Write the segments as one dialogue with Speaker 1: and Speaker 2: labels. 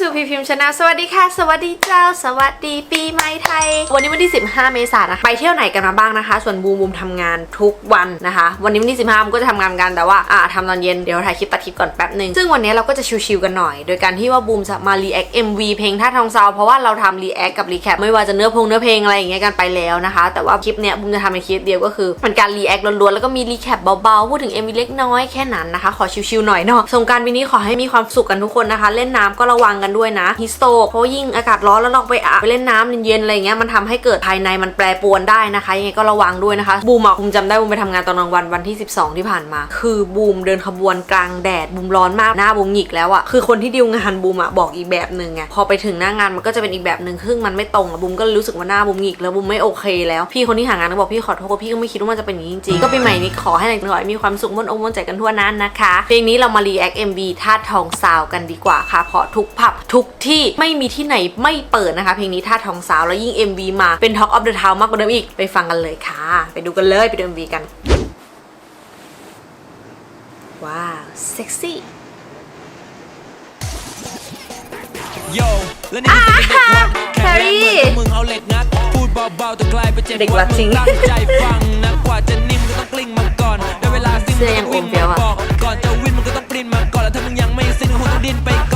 Speaker 1: to พีพิมชนะสวัสดีค่ะ สวัสดีเจ้า สวัสดีปีใหม่ไทย วันนี้วันที่ 15 เมษายนนะคะไปเที่ยวไหนกันมาบ้างนะคะ ส่วนบูมบูมทำงานทุกวันนะคะ วันนี้วันที่ 15บูมก็จะทำงานกันแต่ว่าอ่าทำตอนเย็นเดี๋ยวถ่ายคลิปตัดคลิปก่อนแป๊บหนึ่งซึ่งวันนี้เราก็จะชิวๆกันหน่อย โดยการที่ว่าบูมจะมา react MV เพลงท่าทองซาวเพราะว่าเราทำ react กับ recap ไม่ว่าจะเนื้อพงเนื้อเพลงอะไรอย่างเงี้ยกันไปแล้วนะคะ แต่ว่าคลิปเนี้ยบูมจะทำเป็นคลิปเดียวก็คือเป็นการ react ล้วนๆแล้วก็มี recap เบาๆพูดถึง MV เล็กน้อยแค่นั้นนะคะขอชิวๆหน่อยเนาะสงกรารปีนี้ขอให้มีความสุขกันทุกคนนะคะ เล่นน้ำก็ระวังกันด้วยนะฮิสโตเพราะยิ่งอากาศร้อนแล้วเราไปอาบไปเล่นน้ำเย็นๆอะไรเงี้ยมันทำให้เกิดภายในมันแปรปรวนได้นะคะยังไงก็ระวังด้วยนะคะบูมอะบูมจำได้บูมไปทำงานตอนกลางวันวันที่ 12 ที่ผ่านมา คือบูมเดินขบวนกลางแดดบูมร้อนมากหน้าบูมหงิกแล้วอะคือคนที่ดิวงานบูมอะบอกอีกแบบหนึ่งไงพอไปถึงหน้างานมันก็จะเป็นอีกแบบหนึ่งซึ่งมันไม่ตรงอะบูมก็รู้สึกว่าหน้าบูมหงิกแล้วบูมไม่โอเค แล้วพี่คนที่หางานก็บอกพี่ขอโทษพี่ก็ไม่คิดว่ามันจะเป็นอย่างนี้จริงๆก็ปีใหม่นี้ขอให้หน่อยมีความสุขมนอกมนใจกันทั่วนั้นนะคะเพลงนี้เรามา react MV ธาตุทองซาวกันดีกว่าค่ะเพราะทุกผับทุกที่ไม่มีที่ไหนไม่เปิดนะคะ เพลงนี้ธาตุทองซาวแล้วยิ่ง MV มาเป็น Talk of the Town มากกว่าเดิมอีก ไปฟังกันเลยค่ะ ไปดูกันเลยไปดู MV กัน ว้าว เซ็กซี่
Speaker 2: โยและนี่คือเด็กวัดแข็งแรง
Speaker 1: Harry
Speaker 2: เหมือนกับมึงเอาเหล็กงัดพูดเบาๆแต่กลายเป็นเจ็บ
Speaker 1: เด็ก
Speaker 2: ป
Speaker 1: วั
Speaker 2: ว
Speaker 1: ด
Speaker 2: ด
Speaker 1: จริ
Speaker 2: มึ
Speaker 1: ง
Speaker 2: งตั้งใจฟังนะกว่าจะนิ่มก็ต้องกลิ้งมาก่อนได้เวลาสิ้น
Speaker 1: เสื้อยัง
Speaker 2: วิ่ง
Speaker 1: อมเฟี้ยว
Speaker 2: มา
Speaker 1: อะ
Speaker 2: บอกก่อนจะวิ่งมันก็ต้องปรินมาก่อนแล้วถ้ามึงยังไม่สิ้นก็คงต้องดิ้นไปก่อนและนี่คือท่า
Speaker 1: เ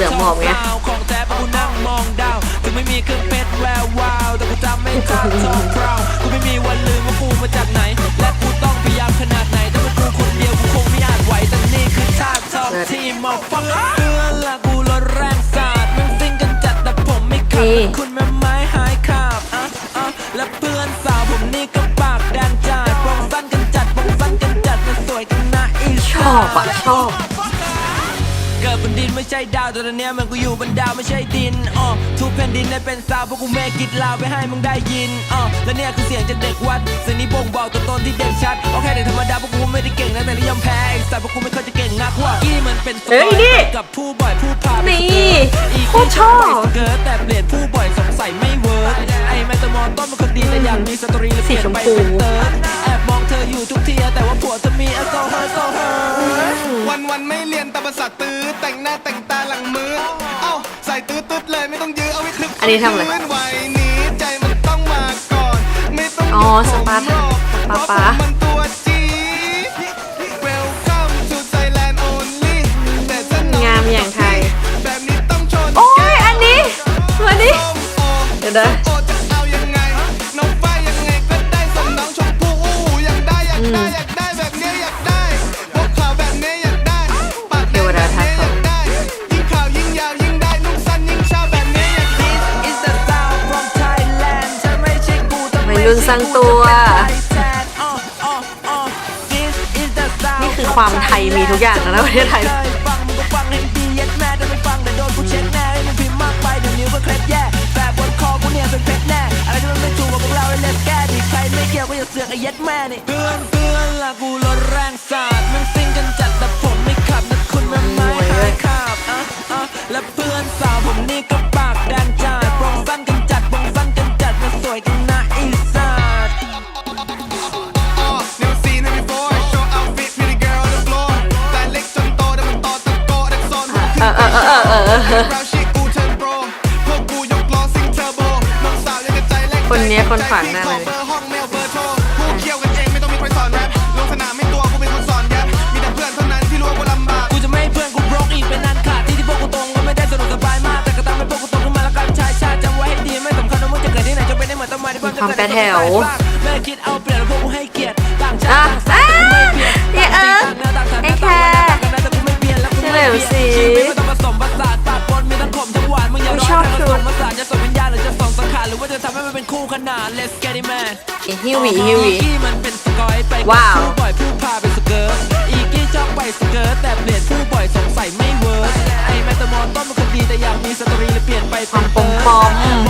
Speaker 1: สือหมอบไง
Speaker 2: ของแท้เพราะกูนั่งมองดาวถึงไม่มีเครื่องเพชรแวววาวแต่กูจำไม่ท่าทองพราวกูไม่มีวันลืมว่ากูมาจากไหน และกูต้องพยายามขนาดไหนถ้าเป็นกูคนเดียวกูคงไม่อาจไหวแต่นี่คือท่าทองที่มองฟังเพื่อนละกูรถแรงสาดมึงซิ่งกันจัดแต่ผมไม่ขับคุณแม่ไม้หายขาบอะอะและเพื่อนสาวผมนี่ก็ปากแดงจ่ายปองสั้นกันจัดปองสั้นกันจัดมันสวยกันนะอี
Speaker 1: ชอบอะชอบ
Speaker 2: เกิดบนดินไม่ใช่ดาวแต่ตอนเนี้ยมันกูอยู่บนดาวไม่ใช่ดินอ๋อทุกแผ่นดินได้เป็นสาวเพราะกูแม่กิดลาวไปให้มึงได้ยินอ๋อและเนี่ยคือเสียงจากเด็กวัดเสียงนี้บ่งบอกตัวตนที่เด่นชัดโอเคเด็กธรรมดาเพราะกูไม่ได้เก่งนะแต่นิยมแพ้ไอ้สัตว์เพราะกูไม่เคยจะเก่งนักว่ากี้มันเป็นส
Speaker 1: เฮ้ยนี่
Speaker 2: กับผู้บ่อยผู้พาไป
Speaker 1: นี่
Speaker 2: อีก
Speaker 1: โคตรชอบ
Speaker 2: ไปสเกิร์ตแต่เปลี่ยนผู้บ่อยสงสัยไม่เวิร์กไอ้แมตตามอนต้นมันคนดีแต่อยากมีสตรีเลยเปลี่ยนไปเป็น ตาม
Speaker 3: ภาษาตื้อแต่งหน้าแต่งตาหลังมือ เอ้าใส่ตื้อตึ๊ดเลยไม่ต้องยื้อเอาไว้คลึก
Speaker 1: อันนี้ทำอะไร
Speaker 3: เคลื่อนไหวหนี้ใจมันต้องมาก่อน ไม่ต้อง
Speaker 1: อ๋อ
Speaker 3: ยุ
Speaker 1: สปา
Speaker 3: ผมหรอก
Speaker 1: สปา
Speaker 3: เพราะ
Speaker 1: ปา
Speaker 3: ผมมันตัว กูแต่
Speaker 1: วัยรุ่นสร้างตัว
Speaker 2: นี่
Speaker 1: นี่คือความไทยมีทุกอย่างนะในประเทศไทย
Speaker 2: ฟังมึงก็ฟังให้ดียัดแม่ถ้าไม่ฟังเดี๋ยวโดนกูเช็ดแน่ให้มึงพิมพ์มากไปเดี๋ยวนิ้วก็เคล็ดแย่แต่บนคอกูเนี่ยเป็นเพชรแน่อะไรที่มันไม่ถูกกับพวกเราเลยเล็บแก้ดิใครไม่เกี่ยวก็อย่าเสือกไอ้ยัดแม่นี่เพื่อนเพื่อนละกูรถแรงสาดมึงซิ่งะไม่
Speaker 3: ให้เพื่อนกูบ
Speaker 2: ล็อกอีกเป็นนันขาดที่ที่พวกกูตรงก็ไม่ได้สะดวกสบายมากแต่ก็ทำให้พวกกูโตขึ้นมาแล้วายความึงจะเกิดที่ไหนจะเป็นได้เหมือนต้นไม้ที่บ้านจะ
Speaker 1: ความ
Speaker 2: เกิด
Speaker 1: แปรแถว
Speaker 2: แม่คิดเอา เป็น
Speaker 1: คู่
Speaker 2: ขนาน Let's get it man
Speaker 1: ฮิวีฮิวี
Speaker 2: อีกี้มันเป็นสกอยไปกับ
Speaker 1: ว้าว
Speaker 2: ผู้บ่อยผู้พาไปสเกิร์ตอีกี้ชอบไปสเกิร์ตแต่เปลี่ยนผู้บ่อยสงสัยไม่เวิร์กไอ้แมตตามอนต้นมันคนดีแต่อยากมีสตรีเลยเปลี่ยนไปเป็นเติร์ด
Speaker 1: ปอมๆ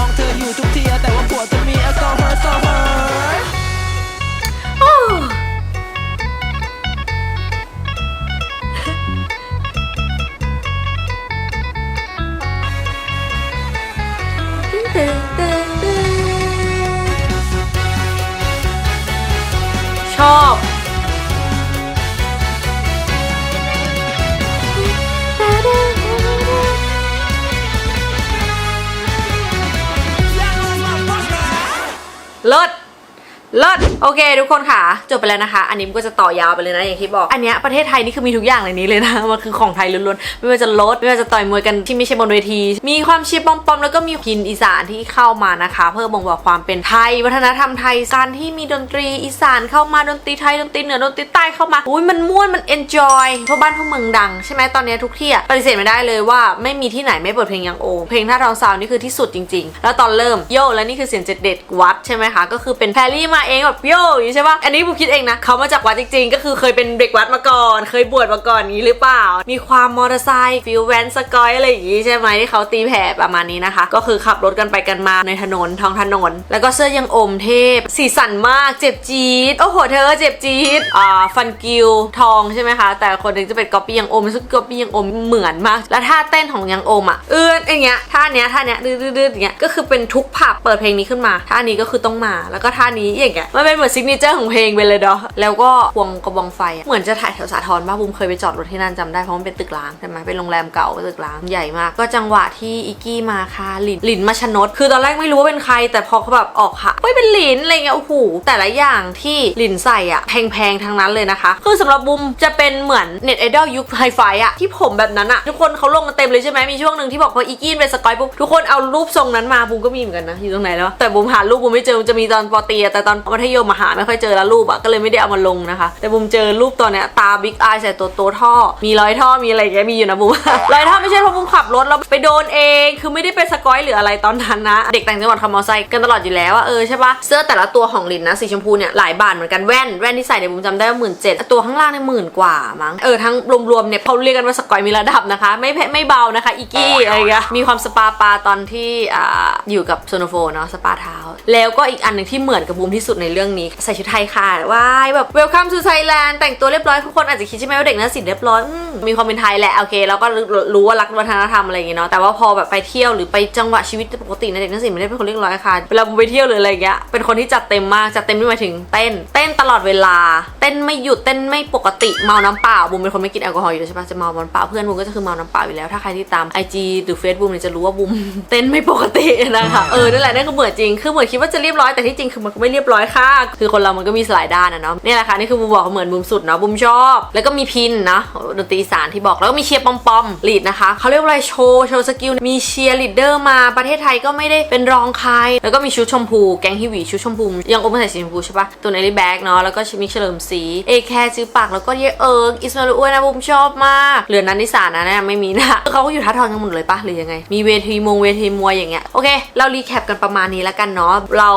Speaker 1: เลิศโอเค ทุกคนค่ะ จบไปแล้วนะคะ อันนี้มันก็จะต่อยาวไปเลยนะอย่างที่บอก อันเนี้ยประเทศไทยนี่คือมีทุกอย่างในนี้เลยนะ มันคือของไทยล้วนๆ ไม่ว่าจะรถไม่ว่าจะต่อยมวยกันที่ไม่ใช่บนเวที มีความเชียร์ปอมๆ แล้วก็มีกินอีสานที่เข้ามานะคะ เพื่อบ่งบอกความเป็นไทย วัฒนธรรมไทยการที่มีดนตรีอีสานเข้ามาดนตรีไทยดนตรีเหนือดนตรีใต้เข้ามาอุ้ยมันม่วนมันเอนจอยทั่วบ้านทั่วเมืองดังใช่ไหมตอนเนี้ยทุกที่อะปฏิเสธไม่ได้เลยว่าไม่มีที่ไหนไม่เปิดเพลงยังโอเพลงท่าทองซาวนี่คือที่สุดจริง ๆ แล้วตอนเริ่มโยและนี่คือเสียงเจ็ดเด็ดวัดใช่ไหมคะก็คือเป็นแพรรี่มาเองแบบโยอย่งใช่ปะอันนี้ผมคิดเองนะเขามาจากวัดจริงๆ ก็คือเคยเป็นเด็กวัดมาก่อน เคยบวชมาก่อนนี้หรือเปล่า มีความมอเตอร์ไซค์ฟิลแวนสกอยอะไรอย่างงี้ใช่ไหมที่เขาตีแผ่ประมาณนี้นะคะ ก็คือขับรถกันไปกันมาในถนนท้องถนน แล้วก็เสื้อยังอมเทพ สีสันมากเจ็บจี๊ดโอ้โหเธอเจ็บจี๊ดอ่าฟันกิวทองใช่ไหมคะ แต่คนหนึงจะเป็นก๊อปปี้ยังอมซึ่งก๊อปปี้ยังอมเหมือนมาก แล้วท่าเต้นของยังอมอะเอื้อนอย่างเงี้ยท่าเนี้ยท่าเนี้ยดื้อๆอย่างเงี้ยก็คือเป็นทุกผับเปิดเพลงนี้ขึ้นมาท่านี้ก็คือต้องมา แล้วก็ท่านี้อย่างเงี้ยมันเป็นเหมือนซิกเนเจอร์ของเพลงไปเลยเนาะแล้วก็วงกระบองไฟอะเหมือนจะถ่ายแถวสาทรบ้าบุมเคยไปจอดรถที่นั่นจำได้เพราะมันเป็นตึกร้างใช่ไหมเป็นโรงแรมเก่าตึกร้างใหญ่มาก ก็จังหวะที่อิกกี้มาค่ะหลินหลินมาชนดคือตอนแรกไม่รู้ว่าเป็นใคร แต่พอเขาแบบออกค่ะเฮ้ยเป็นหลินอะไรเงี้ยโอ้โหแต่ละอย่างที่หลินใส่อะแพงๆทั้งนั้นเลยนะคะ คือสำหรับบุมจะเป็นเหมือนเน็ตไอดอลยุคไฮไฟอะที่ผมแบบนั้นอะทุกคนเขาลงมาเต็มเลยใช่ไหมมีช่วงหนึ่งที่บอกพออีกี้เป็นสกอยปุ๊บทุกคนเอารูปทรงนั้นมาบุมก็มีเหมือนกันนะอยู่ตรงไหนแล้วแต่บุมหารูปบุมไม่เจอจะมีตอนปอตีแต่ตอนมัธยมมาหาไม่ค่อยเจอแล้วรูปอะก็เลยไม่ได้เอามาลงนะคะ แต่บุมเจอรูปตอนเนี้ยตาบิ๊กอายใส่ตัวโตท่อ มีรอยท่อมีอะไรอย่างเงี้ยมีอยู่นะบุมรอยท่อไม่ใช่เพราะบุมขับรถแล้วไปโดนเองคือไม่ได้เป็นสกอยหรืออะไรตอนนั้นนะ เด็กต่างจังหวัดขับมอเตอร์ไซค์กันตลอดอยู่แล้วอะเออใช่ปะเสื้อแต่ละตัวของลินนะสีชมพูเนี่ยหลายบาทเหมือนกันแว่นแว่นที่ใส่เนี่ยบุมจำได้ว่าหมื่นเจ็ดตัวข้างล่างเนี่ยหมื่นกว่ามั้งเออทั้งรวมๆเนี่ยเขาเรียกกันว่าสกอยมีระดับนะคะ ไม่แพ้ไม่เบานะคะอีกี้อะไรเงี้ยมีความสปาปาตอนที่อ่าอยู่กับโซโนโฟเนาะสปาเท้า แล้วก็อีกอันหนึ่งที่เหมือนกับบูมที่สุดในเรื่องนี้ใส่ชุดไทยค่ะว้ายแบบ welcome to Thailand แต่งตัวเรียบร้อยทุกคนอาจจะคิดใช่ไหมว่าเด็กนักศิลป์เรียบร้อยมีความเป็นไทยแหละโอเคแล้วก็รู้ว่ารักวัฒนธรรมอะไรอย่างเงี้ยเนาะแต่ว่าพอแบบไปเที่ยวหรือไปจังหวะชีวิตปกติในะเด็กนักศิลป์ไม่ได้เป็นคนเรียบร้อยค่ะเวลาบูมไปเที่ยวหรืออะไรอย่างเงี้ยเป็นคนที่จัดเต็มมากจัดเต็มนี่หมายถึงเต้น เต้นตลอดเวลา เต้นไม่หยุดเต้นไม่ปกติเมาน้ำเปล่าบูมเป็นคนไม่กินแอลกอฮอล์อยู่แล้วใช่ปะจะเมาน้ำเปล่าเพื่อนบูมก็จะคือเมาน้ำเปล่าอยู่แล้วถ้าใครที่ตาม IG หรือ Facebook เนี่ยจะรู้ว่าบูมเต้นไม่ปกตินะคะเออนั่นแหละนั่นคือเหมือนจริงคือเหมือนคิดว่าจะเรียบร้อยแต่ที่จริงคือมันไม่เรียบร้อยค่ะ คือคนเรามันก็มีหลายด้านนะเนาะนี่แหละค่ะนี่คือบูมบอกว่าเหมือนบูมสุดเนาะบูมชอบ แล้วก็มีพินนะดนตรีสานที่บอกแล้วก็มีเชียร์ปอมปอมลีดนะคะเขาเรียกว่าอะไรโชว์โชว์สกิลมีเชียร์ลีดเดอร์มาประเทศไทยก็ไม่ได้เป็นรองใคร แล้วก็มีชุดชมพูแกงฮิวีชุดชมพูยังโอมใส่สีชมพูใช่ปะตัวเนลี่แบ็กเนาะแล้วก็ชิมิเฉลิมศรีเอแคร์ซื้อปากแล้วก็เยเอิงอิสมาลูอ้วนนะบูมชอบมากเหลือนันนิสานะเนี่ยไม่มีนะเขาก็อยู่ท่าทองกันหมดเลยปะหรือยังไง มีเวทีมงเวทีมวยอย่างเงี้ยโอเค เรารีแคปกันประมาณนี้แล้วกันเนาะเรา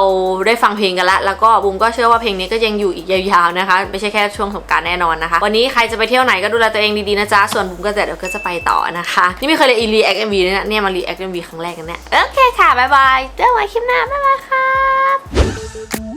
Speaker 1: ได้ฟังเพลงกันล้วแล้วก็บุมก็เชื่อว่าเพลงนี้ก็ยังอยู่อีกยาวๆนะคะ ไม่ใช่แค่ช่วงสงการแน่นอนนะคะ วันนี้ใครจะไปเที่ยวไหนก็ดูแลตัวเองดีๆนะจ๊ะ ส่วนบุมก็เดี๋ยวก็จะไปต่อนะคะ นี่ไม่เคยเลยอีรีแอคเอ็มวีเนี่ยเนี่ยมารีแอคเอ็มวีครั้งแรกกันเนี่ยโอเคค่ะบ๊ายบายเจอกันคลิปหน้าบ๊ายบายครับ